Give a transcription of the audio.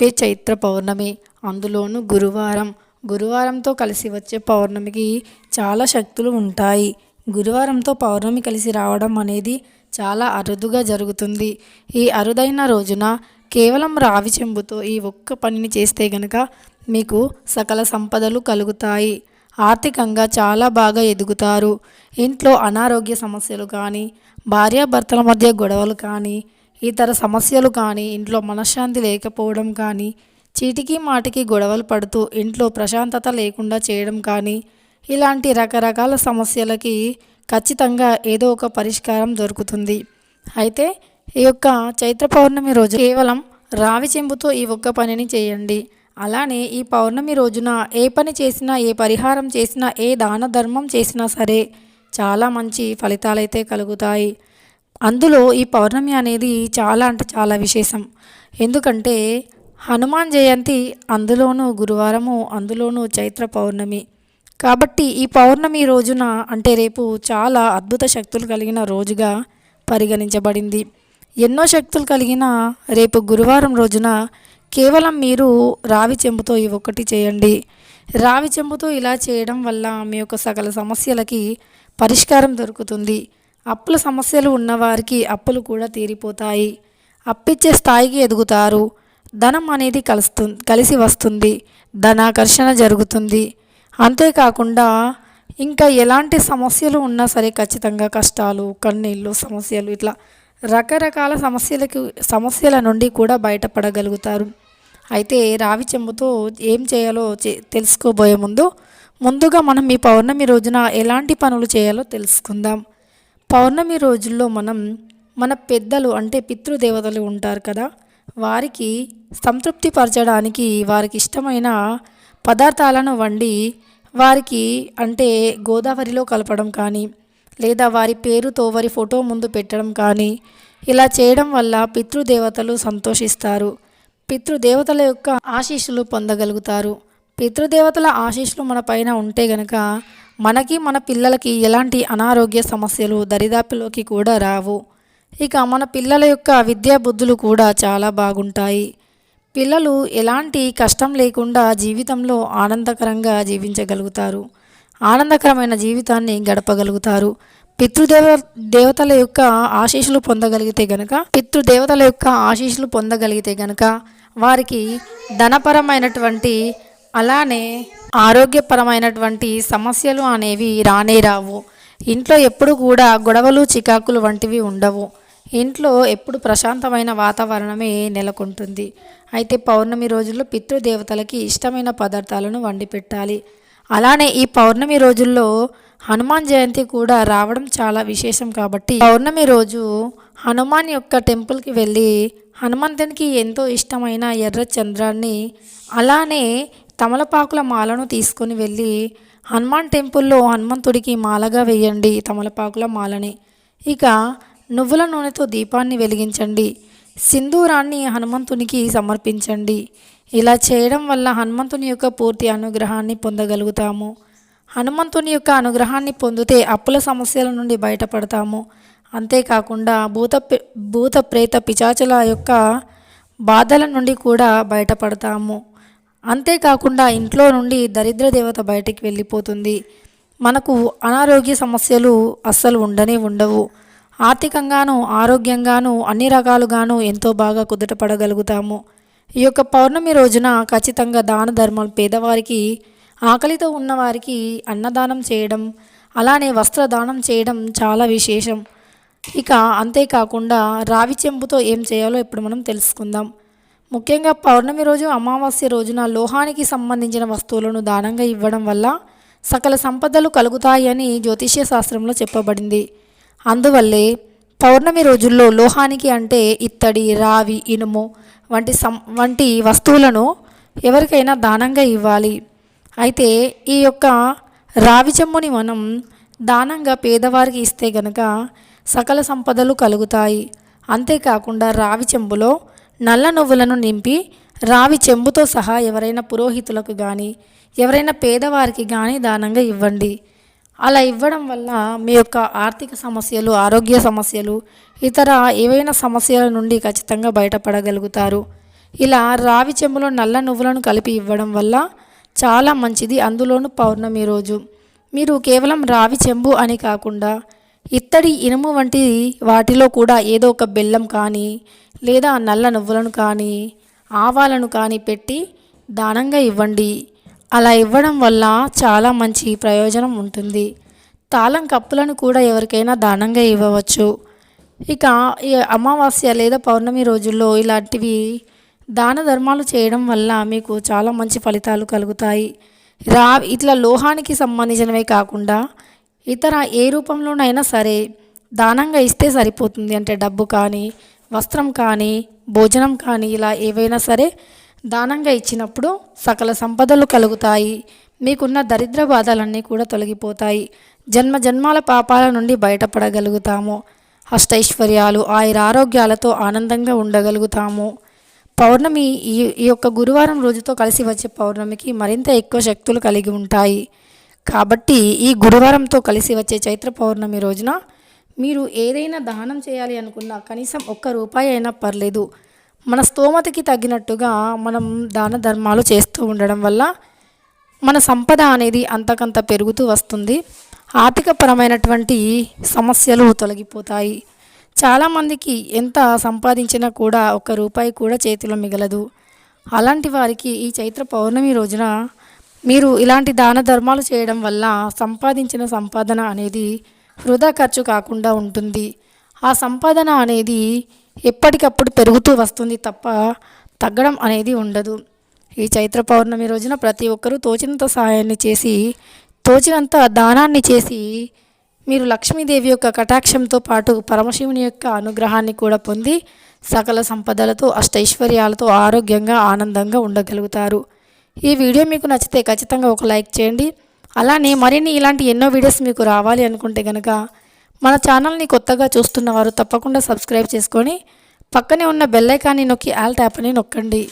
Pay Chaitra పౌర్ణమి. అందులోనూ గురువారం. గురువారంతో కలిసి వచ్చే పౌర్ణమికి చాలా శక్తులు ఉంటాయి. గురువారంతో పౌర్ణమి కలిసి రావడం అనేది చాలా అరుదుగా జరుగుతుంది. ఈ అరుదైన రోజున కేవలం రావి చెంబుతో ఈ ఒక్క పనిని చేస్తే గనక మీకు సకల సంపదలు కలుగుతాయి. ఆర్థికంగా చాలా బాగా ఎదుగుతారు. ఇంట్లో అనారోగ్య సమస్యలు కానీ భార్యాభర్తల మధ్య గొడవలు కానీ ఇతర సమస్యలు కానీ ఇంట్లో మనశ్శాంతి లేకపోవడం కానీ చీటికి మాటికి గొడవలు పడుతూ ఇంట్లో ప్రశాంతత లేకుండా చేయడం కానీ ఇలాంటి రకరకాల సమస్యలకి ఖచ్చితంగా ఏదో ఒక పరిష్కారం దొరుకుతుంది. అయితే ఈ యొక్క చైత్ర పౌర్ణమి రోజు కేవలం రావి చెంబుతో ఈ ఒక్క పనిని చేయండి. అలానే ఈ పౌర్ణమి రోజున ఏ పని చేసినా ఏ పరిహారం చేసినా ఏ దాన ధర్మం చేసినా సరే చాలా మంచి ఫలితాలైతే కలుగుతాయి. అందులో ఈ పౌర్ణమి అనేది చాలా అంటే చాలా విశేషం. ఎందుకంటే హనుమాన్ జయంతి అందులోనూ గురువారము అందులోనూ చైత్ర పౌర్ణమి. కాబట్టి ఈ పౌర్ణమి రోజున అంటే రేపు చాలా అద్భుత శక్తులు కలిగిన రోజుగా పరిగణించబడింది. ఎన్నో శక్తులు కలిగిన రేపు గురువారం రోజున కేవలం మీరు రావి చెంబుతో ఈ ఒక్కటి చేయండి. రావి చెంబుతో ఇలా చేయడం వల్ల మీ యొక్క సకల సమస్యలకి పరిష్కారం దొరుకుతుంది. అప్పుల సమస్యలు ఉన్నవారికి అప్పులు కూడా తీరిపోతాయి. అప్పిచ్చే స్థాయికి ఎదుగుతారు. ధనం అనేది కలుస్తు కలిసి వస్తుంది. ధనాకర్షణ జరుగుతుంది. అంతేకాకుండా ఇంకా ఎలాంటి సమస్యలు ఉన్నా సరే ఖచ్చితంగా కష్టాలు కన్నీళ్ళు సమస్యలు ఇట్లా రకరకాల సమస్యలకు సమస్యల నుండి కూడా బయటపడగలుగుతారు. అయితే రావి చెంబుతో ఏం చేయాలో చే- తెలుసుకోబోయే ముందు ముందుగా మనం ఈ పౌర్ణమి రోజున ఎలాంటి పనులు చేయాలో తెలుసుకుందాం. పౌర్ణమి రోజుల్లో మనం మన పెద్దలు అంటే పితృదేవతలు ఉంటారు కదా వారికి సంతృప్తి పరచడానికి వారికి ఇష్టమైన పదార్థాలను వండి వారికి అంటే గోదావరిలో కలపడం కానీ లేదా వారి పేరుతో వారి ఫోటో ముందు పెట్టడం కానీ ఇలా చేయడం వల్ల పితృదేవతలు సంతోషిస్తారు. పితృదేవతల యొక్క ఆశీస్సులు పొందగలుగుతారు. పితృదేవతల ఆశీస్సులు మన పైన ఉంటే గనక మనకి మన పిల్లలకి ఎలాంటి అనారోగ్య సమస్యలు దరిదాపులోకి కూడా రావు. ఇక మన పిల్లల యొక్క విద్యా బుద్ధులు కూడా చాలా బాగుంటాయి. పిల్లలు ఎలాంటి కష్టం లేకుండా జీవితంలో ఆనందకరంగా జీవించగలుగుతారు. ఆనందకరమైన జీవితాన్ని గడపగలుగుతారు. పితృదేవ దేవతల యొక్క ఆశీస్సులు పొందగలిగితే గనక పితృదేవతల యొక్క ఆశీస్సులు పొందగలిగితే గనక వారికి ధనపరమైనటువంటి అలానే ఆరోగ్యపరమైనటువంటి సమస్యలు అనేవి రానే రావు. ఇంట్లో ఎప్పుడు కూడా గొడవలు చికాకులు వంటివి ఉండవు. ఇంట్లో ఎప్పుడు ప్రశాంతమైన వాతావరణమే నెలకొంటుంది. అయితే పౌర్ణమి రోజుల్లో పితృదేవతలకి ఇష్టమైన పదార్థాలను వండి పెట్టాలి అలానే ఈ పౌర్ణమి రోజుల్లో హనుమాన్ జయంతి కూడా రావడం చాలా విశేషం కాబట్టి పౌర్ణమి రోజు హనుమాన్ యొక్క టెంపుల్కి వెళ్ళి హనుమంతునికి ఎంతో ఇష్టమైన ఎర్ర చంద్రాన్ని అలానే తమలపాకుల మాలను తీసుకొని వెళ్ళి హనుమాన్ టెంపుల్లో హనుమంతుడికి మాలగా వేయండి తమలపాకుల మాలని. ఇక నువ్వుల నూనెతో దీపాన్ని వెలిగించండి. సింధూరాన్ని హనుమంతునికి సమర్పించండి. ఇలా చేయడం వల్ల హనుమంతుని యొక్క పూర్తి అనుగ్రహాన్ని పొందగలుగుతాము. హనుమంతుని యొక్క అనుగ్రహాన్ని పొందితే అప్పుల సమస్యల నుండి బయటపడతాము. అంతేకాకుండా భూత ప్రే- భూత ప్రేత పిచాచుల యొక్క బాధల నుండి కూడా బయటపడతాము. అంతేకాకుండా ఇంట్లో నుండి దరిద్ర దేవత బయటికి వెళ్ళిపోతుంది. మనకు అనారోగ్య సమస్యలు అస్సలు ఉండనే ఉండవు. ఆర్థికంగాను ఆరోగ్యంగాను అన్ని రకాలుగాను ఎంతో బాగా కుదుటపడగలుగుతాము ఈ యొక్క పౌర్ణమి రోజున ఖచ్చితంగా దాన ధర్మాలు పేదవారికి ఆకలితో ఉన్నవారికి అన్నదానం చేయడం అలానే వస్త్రదానం చేయడం చాలా విశేషం. ఇక అంతేకాకుండా రావి చెంబుతో ఏం చేయాలో ఇప్పుడు మనం తెలుసుకుందాం. ముఖ్యంగా పౌర్ణమి రోజు అమావాస్య రోజున లోహానికి సంబంధించిన వస్తువులను దానంగా ఇవ్వడం వల్ల సకల సంపదలు కలుగుతాయని జ్యోతిష్య శాస్త్రంలో చెప్పబడింది. అందువల్లే పౌర్ణమి రోజుల్లో లోహానికి అంటే ఇత్తడి రావి ఇనుము వంటి సం వంటి వస్తువులను ఎవరికైనా దానంగా ఇవ్వాలి. అయితే ఈ యొక్క రావి చెమ్ముని మనం దానంగా పేదవారికి ఇస్తే గనక సకల సంపదలు కలుగుతాయి. అంతేకాకుండా రావి చెంబులో నల్ల నువ్వులను నింపి రావి చెంబుతో సహా ఎవరైనా పురోహితులకు కానీ ఎవరైనా పేదవారికి కానీ దానంగా ఇవ్వండి. అలా ఇవ్వడం వల్ల మీ యొక్క ఆర్థిక సమస్యలు ఆరోగ్య సమస్యలు ఇతర ఏవైనా సమస్యల నుండి ఖచ్చితంగా బయటపడగలుగుతారు. ఇలా రావి చెంబులో నల్ల నువ్వులను కలిపి ఇవ్వడం వల్ల చాలా మంచిది. అందులోనూ పౌర్ణమి రోజు. మీరు కేవలం రావి చెంబు అని కాకుండా ఇత్తడి ఇనుము వంటి వాటిలో కూడా ఏదో ఒక బెల్లం కానీ లేదా నల్ల నువ్వులను కానీ ఆవాలను కానీ పెట్టి దానంగా ఇవ్వండి. అలా ఇవ్వడం వల్ల చాలా మంచి ప్రయోజనం ఉంటుంది. తాళం కప్పులను కూడా ఎవరికైనా దానంగా ఇవ్వవచ్చు. ఇక అమావాస్య లేదా పౌర్ణమి రోజుల్లో ఇలాంటివి దాన ధర్మాలు చేయడం వల్ల మీకు చాలా మంచి ఫలితాలు కలుగుతాయి. రా ఇట్లా లోహానికి సంబంధించినవే కాకుండా ఇతర ఏ రూపంలోనైనా సరే దానంగా ఇస్తే సరిపోతుంది అంటే డబ్బు కానీ వస్త్రం కానీ భోజనం కానీ ఇలా ఏవైనా సరే దానంగా ఇచ్చినప్పుడు సకల సంపదలు కలుగుతాయి. మీకున్న దరిద్ర బాధలన్నీ కూడా తొలగిపోతాయి. జన్మ జన్మాల పాపాల నుండి బయటపడగలుగుతాము. అష్టైశ్వర్యాలు ఆయుర ఆరోగ్యాలతో ఆనందంగా ఉండగలుగుతాము. పౌర్ణమి ఈ ఈ యొక్క గురువారం రోజుతో కలిసి వచ్చే పౌర్ణమికి మరింత ఎక్కువ శక్తులు కలిగి ఉంటాయి. కాబట్టి ఈ గురువారంతో కలిసి వచ్చే చైత్ర పౌర్ణమి రోజున మీరు ఏదైనా దానం చేయాలి అనుకున్నా కనీసం ఒక్క రూపాయి అయినా పర్లేదు. మన స్తోమతకి తగ్గినట్టుగా మనం దాన ధర్మాలు చేస్తూ ఉండడం వల్ల మన సంపద అనేది అంతకంత పెరుగుతూ వస్తుంది. ఆర్థికపరమైనటువంటి సమస్యలు తొలగిపోతాయి. చాలామందికి ఎంత సంపాదించినా కూడా ఒక్క రూపాయి కూడా చేతిలో మిగలదు. అలాంటి వారికి ఈ చైత్ర పౌర్ణమి రోజున మీరు ఇలాంటి దాన ధర్మాలు చేయడం వల్ల సంపాదించిన సంపాదన అనేది వృధా ఖర్చు కాకుండా ఉంటుంది. ఆ సంపాదన అనేది ఎప్పటికప్పుడు పెరుగుతూ వస్తుంది తప్ప తగ్గడం అనేది ఉండదు. ఈ చైత్ర పౌర్ణమి రోజున ప్రతి ఒక్కరూ తోచినంత సహాయాన్ని చేసి తోచినంత దానాన్ని చేసి మీరు లక్ష్మీదేవి యొక్క కటాక్షంతో పాటు పరమశివుని యొక్క అనుగ్రహాన్ని కూడా పొంది సకల సంపదలతో అష్టైశ్వర్యాలతో ఆరోగ్యంగా ఆనందంగా ఉండగలుగుతారు. ఈ వీడియో మీకు నచ్చితే ఖచ్చితంగా ఒక లైక్ చేయండి. అలానే మరిన్ని ఇలాంటి ఎన్నో వీడియోస్ మీకు రావాలి అనుకుంటే కనుక మన ఛానల్ని కొత్తగా చూస్తున్న వారు తప్పకుండా సబ్స్క్రైబ్ చేసుకొని పక్కనే ఉన్న బెల్లైకాన్ని నొక్కి ఆల్ ట్యాప్ని నొక్కండి.